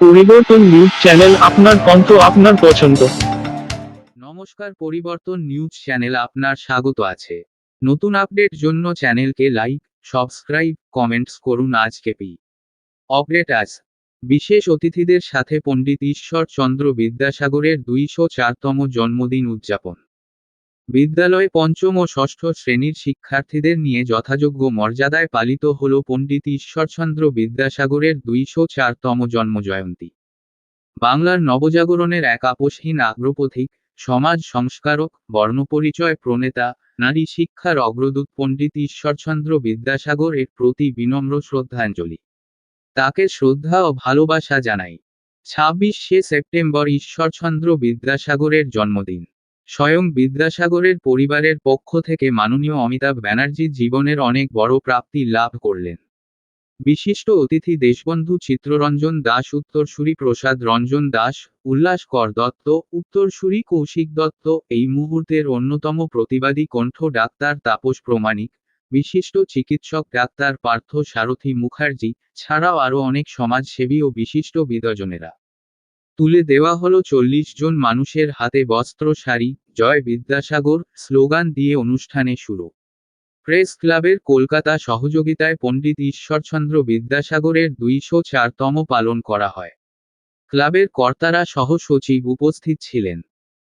পরিবর্তন news channel আপনার কণ্ঠ, আপনার পছন্দ। নমস্কার, পরিবর্তন নিউজ চ্যানেল আপনার স্বাগত আছে। নতুন আপডেট জন্য চ্যানেলকে লাইক, সাবস্ক্রাইব, কমেন্টস করুন আজকে পি। অপডেট আজ। বিশেষ অতিথিদের সাথে পণ্ডিত ঈশ্বরচন্দ্র বিদ্যাসাগরের দুইশো চারতম জন্মদিন উদযাপন। বিদ্যালয়ে পঞ্চম ও ষষ্ঠ শ্রেণির শিক্ষার্থীদের নিয়ে যথাযোগ্য মর্যাদায় পালিত হল পণ্ডিত ঈশ্বরচন্দ্র বিদ্যাসাগরের দুইশো চারতম জন্মজয়ন্তী। বাংলার নবজাগরণের এক আপোষহীন আগ্রপথিক, সমাজ সংস্কারক, বর্ণপরিচয় প্রণেতা, নারী শিক্ষার অগ্রদূত পণ্ডিত ঈশ্বরচন্দ্র বিদ্যাসাগর এর প্রতি বিনম্র শ্রদ্ধাঞ্জলি। তাকে শ্রদ্ধা ও ভালোবাসা জানাই। ছাব্বিশে সেপ্টেম্বর ঈশ্বরচন্দ্র বিদ্যাসাগরের জন্মদিন। স্বয়ং বিদ্যাসাগরের পরিবারের পক্ষ থেকে মাননীয় অমিতাভ ব্যানার্জি জীবনের অনেক বড় প্রাপ্তি লাভ করলেন। বিশিষ্ট অতিথি দেশবন্ধু চিত্ররঞ্জন দাস, উত্তরসূরি প্রসাদ রঞ্জন দাস, উল্লাস কর দত্ত, উত্তরসূরি কৌশিক দত্ত, এই মুহূর্তের অন্যতম প্রতিবাদী কণ্ঠ ডাক্তার তাপস প্রমাণিক, বিশিষ্ট চিকিৎসক ডাক্তার পার্থ সারথী মুখার্জি, ছাড়াও আরও অনেক সমাজসেবী ও বিশিষ্ট বিদজনেরা। তুলে দেওয়া হলো চল্লিশ জন মানুষের হাতে বস্ত্র, শাড়ি, জয় বিদ্যাসাগর, স্লোগান দিয়ে অনুষ্ঠানে শুরু। প্রেস ক্লাবের কলকাতা সহযোগিতায় পণ্ডিত ঈশ্বরচন্দ্র বিদ্যাসাগরের দুইশো চারতম পালন করা হয়। ক্লাবের কর্তারা সহ সচিব উপস্থিত ছিলেন।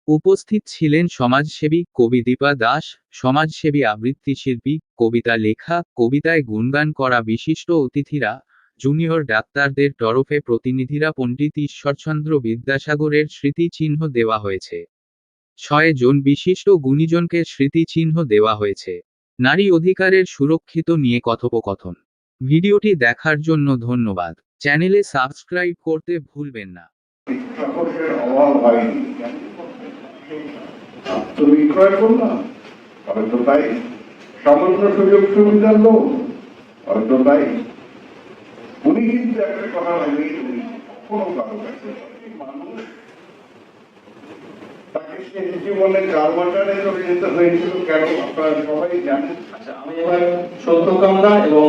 উপস্থিত ছিলেন সমাজসেবী কবি দীপা দাস, সমাজসেবী আবৃত্তি শিল্পী কবিতা লেখা, কবিতায় গুণগান করা বিশিষ্ট অতিথিরা জুনিয়র ডাক্তারদের তরফে প্রতিনিধিরা পণ্ডিত ঈশ্বরচন্দ্র বিদ্যাসাগরের স্মৃতিচিহ্ন দেওয়া হয়েছে। ছয় জন বিশিষ্ট গুণীজনকে স্মৃতিচিহ্ন দেওয়া হয়েছে। নারী অধিকারের সুরক্ষিত নিয়ে কথোপকথন। ভিডিওটি দেখার জন্য ধন্যবাদ। চ্যানেলে সাবস্ক্রাইব করতে ভুলবেন না। সুযোগ সুবিধার লোক উনি কিন্তু একটা কথা ভাবেন উনি কোনো কারও কাছে মানুষ তাকে শেষ জীবনে কারমাটারে চলে হয়েছিল কেন? আপনারা সবাই জানেন। আচ্ছা আমি এবার সত্যকামনা এবং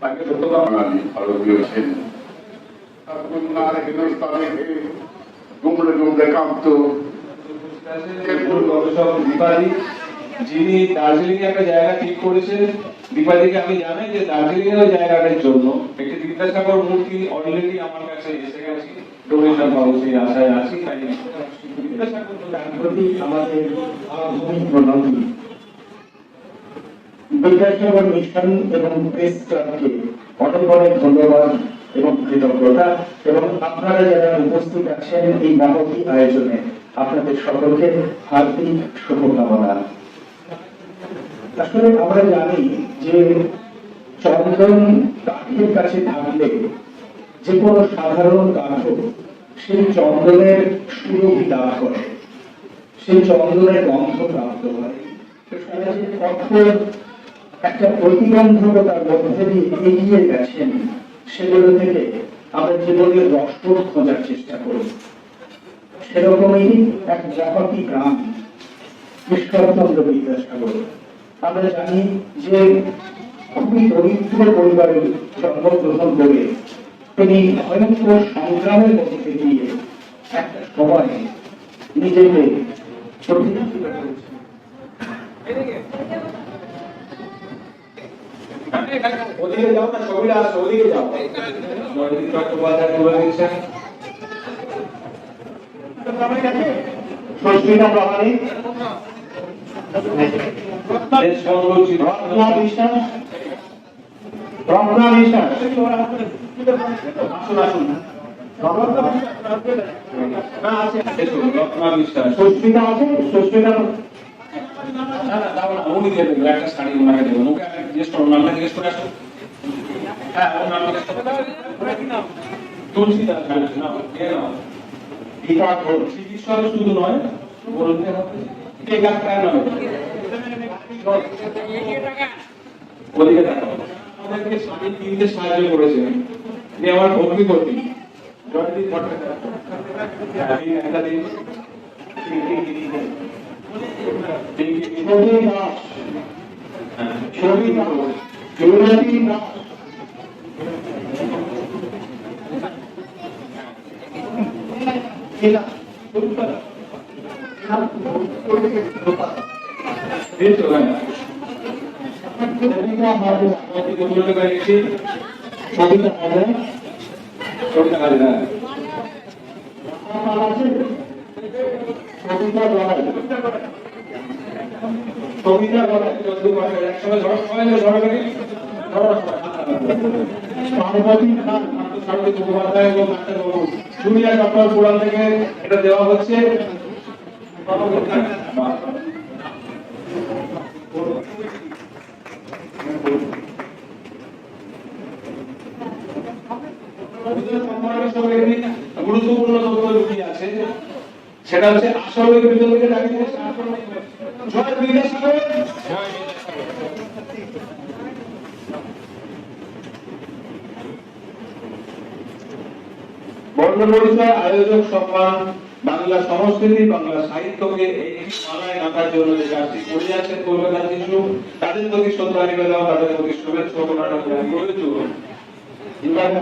তাকে সত্যকামনা বাঙালি ভারতীয় ছেলে কন্যার হিন্দুস্তানে গুমড়ে গুমড়ে কাঁপতো। গবেষক দীপালি যিনি দার্জিলিং একটা জায়গা ঠিক করেছেন, দীপালিকে আমি জানাই যে দার্জিলিং এর জায়গাটার জন্য একটি বিদ্যাসাগর মূর্তি অলরেডি আমার কাছে এসে গেছে। ধন্যবাদ এবং উপস্থিত আছেন এই মহতি আয়োজনে, আপনাদের সকলকে হার্দিক শুভকামনা। আসলে আমরা জানি যে চন্দন কাঠের কাছে থাকলে যে কোনো সাধারণ কাঠও সেই চন্দনের সুরভি লাভ করে। সেই চন্দনের গন্ধ প্রাপ্ত হয়। একটা প্রতিবন্ধকতার মধ্যে দিয়ে এগিয়ে গেছেন। সেগুলো থেকে আমরা জীবনের রসদ খোঁজার চেষ্টা করি। সেরকমই এক মহতি গ্রাম ঈশ্বরচন্দ্র বিদ্যাসাগর আমরা জানি যে খুবই দরিদ্র পরিবারে জন্মগ্রহণ করে তিনি ভয়ঙ্কর সংগ্রামের মধ্যে দিয়ে একটা সময় নিজেকে ওদিকে যাও না ছবিটা আছে ওদিকে যাও। জয়দীপ চট্টোপাধ্যায় তুলে দিচ্ছেন সস্মিতা প্রামাণিক রত্না বিশ্বাস রত্না বিশ্বাস আসুন আসুন। না আছে। এসো, রত্না বিশ্বাস সুস্মিতা আছে সুস্মিতা না না দাও না উনি দেবেন একটা শাড়ি ওনাকে দেবেন। ওকে জিজ্ঞেস করো নামটা জিজ্ঞেস করে আসো হ্যাঁ ওর নাম তুলসী দাস ঘোষ। চিকিৎসক শুধু নয় বলতে হবে? কে গাছ কার নামে ওদিকে দেখো আমাদেরকে শাড়ি কিনতে সাহায্য করেছেন। যে আমার ভক্তি জয়দীপ ভট্টাচার্য। হ্যাঁ, একটা দিন ছবি দাস ছবি দাস জয়ন্তী দাস এরা এই তো কবিতা হবে আমাকে বলতে পেরেছি কবিতা হবে কবিতা কাজে না কবিতা বলা কবিতা বলা চোদ্দ মাসে একসঙ্গে ঝড় সবাই ঝড় করি পার্বতী খান সরকারি মুখোপাধ্যায় এবং ডাক্তারবাবু জুনিয়া ডক্টর পুরাণ থেকে এটা দেওয়া হচ্ছে গুরুত্বপূর্ণ তথ্য লুকিয়ে আছে। সেটা হচ্ছে আসলে বিদ্যাসাগর! বর্ণ পরিচয়, আয়োজক সম্মান, বাংলা সংস্কৃতি, বাংলা সাহিত্যকে এই জন্য তাদের প্রতি শ্রদ্ধা নিবেদন, তাদের প্রতি শুভেচ্ছা করেছু এবারে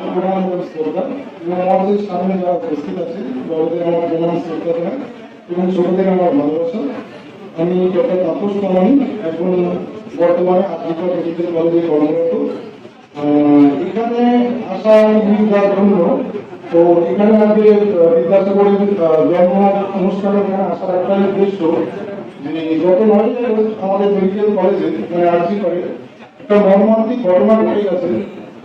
সামনে যারা উপস্থিত আছে আমার প্রমাণ শ্রদ্ধা এবং ছোটদের আমার ভালোবাসা। আমি ডক্টর তাপস কমানি এখন বর্তমানে আর্থিক মেডিকেল কলেজে কর্মরত। এখানে আসার মূল কারণ তো এখানে আজকে বিদ্যাসাগরের জন্ম অনুষ্ঠানে এখানে আসার একটা উদ্দেশ্য, যে গত নয় আমাদের মেডিকেল কলেজে মানে আর্জি করে, একটা মর্মান্তিক ঘটনা ঘটে গেছে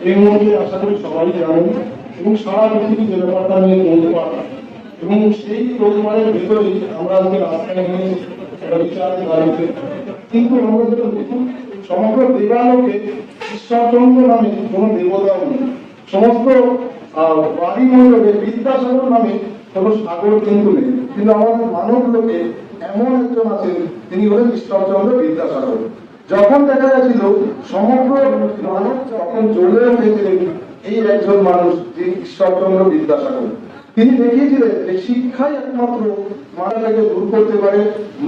এই মুহূর্তে আশা করি সবাই জানেন এবং সারা পৃথিবী ব্যাপারটা নিয়ে তোলপাড় এবং সেই তোলপাড়ের ভেতরেই আমরা আজকে রাস্তায় নিয়ে দাঁড়িয়েছে কিন্তু আমরা যেটা দেখুন, সমগ্র দেবালোকে ঈশ্বরচন্দ্র নামে কোনো দেবতাও নেই। সমস্ত বাড়ি মণ্ডপে বিদ্যাসাগর নামে কোনো সাগর কিন্তু নেই। কিন্তু আমাদের মানব লোকে এমন একজন আছেন, তিনি হলেন ঈশ্বরচন্দ্র বিদ্যাসাগর যখন দেখা গেছিল সমগ্র মানব যখন চলে উঠেছিলেন এই একজন মানুষ যে ঈশ্বরচন্দ্র বিদ্যাসাগর। তিনি দেখিয়েছিলেন যে শিক্ষাই একমাত্র মানবটাকে দূর করতে পারে,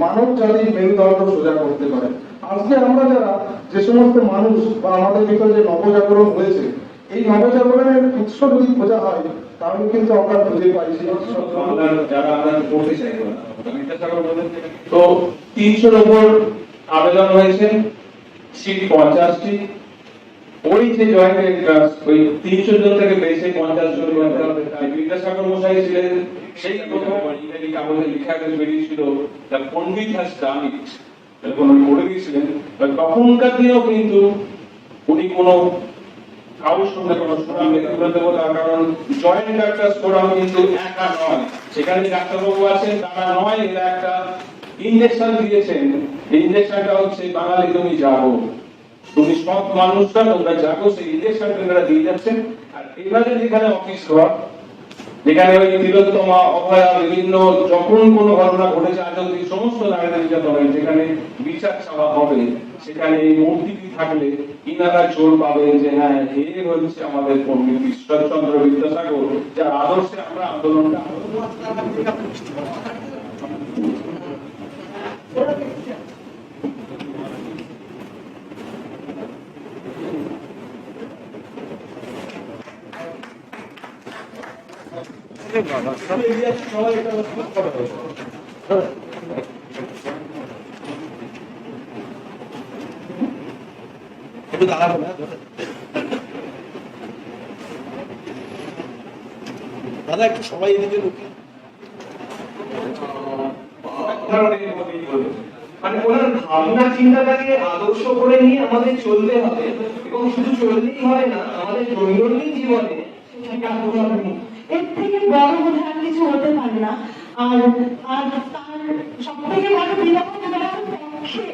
মানব জাতির মেরুদণ্ড সোজা করতে পারে। আজকে আমরা যারা যে সমস্ত মানুষ বা আমাদের ভিতরে যে নবজাগরণ হয়েছে, এই নবজাগরণের উৎস যদি খোঁজা হয়, তাহলে কিন্তু আমরা খুঁজে পাই সেই ঈশ্বরচন্দ্র বাংলার যারা আমরা পড়তে চাই তো তিনশোর উপর আবেদন হয়েছে সিট পঞ্চাশটি। ওই যে জয়েন্ট এন্ট্রান্স ওই তিনশো জন থেকে বেশি পঞ্চাশ জন বিদ্যাসাগর মশাই ছিলেন, সেই প্রথম ইংরেজি কাগজে লেখা করে বেরিয়েছিল দ্য পন্ডিত হ্যাজ ডান ইট উনি করে দিয়েছিলেন তখনকার দিনেও কিন্তু উনি কোনো কারোর সঙ্গে কোনো সুনাম তুলে দেবো তার কারণ জয়েন্ট ডাক্তার ফোরাম কিন্তু একা নয়। সেখানে ডাক্তারবাবু আছেন, তারা নয় একটা ইঞ্জেকশন দিয়েছেন। ইঞ্জেকশনটা হচ্ছে বাঙালি তুমি যাব তুমি সব মানুষরা তোমরা যাব সেই ইঞ্জেকশনটা এরা দিয়ে যাচ্ছেন। আর এবারে যেখানে অফিস ঘর, যেখানে ওই তিলোত্তমা, অভয়া, বিভিন্ন, যখন কোনো ঘটনা ঘটেছে, আজ অব্দি সমস্ত নারীরা নির্যাতনের যেখানে বিচার চাওয়া হবে, সেখানে এই মূর্তিটি থাকলে ইনারা জোর পাবেন যে হ্যাঁ এ হচ্ছে আমাদের পণ্ডিত ঈশ্বরচন্দ্র বিদ্যাসাগর, যার আদর্শে আমরা আন্দোলনটা দাদা, একটু সবাই এদিকে মানে ভাবনা, চিন্তাটাকে আদর্শ করে নিয়ে আমাদের চলতে হবে। এবং শুধু চললেই হয় না, আমাদের দৈনন্দিন জীবনে সেটা আদর্শ এর থেকে বড় আর কিছু হতে পারে না। আর আর তার সব থেকে বড় বিনোদন পক্ষে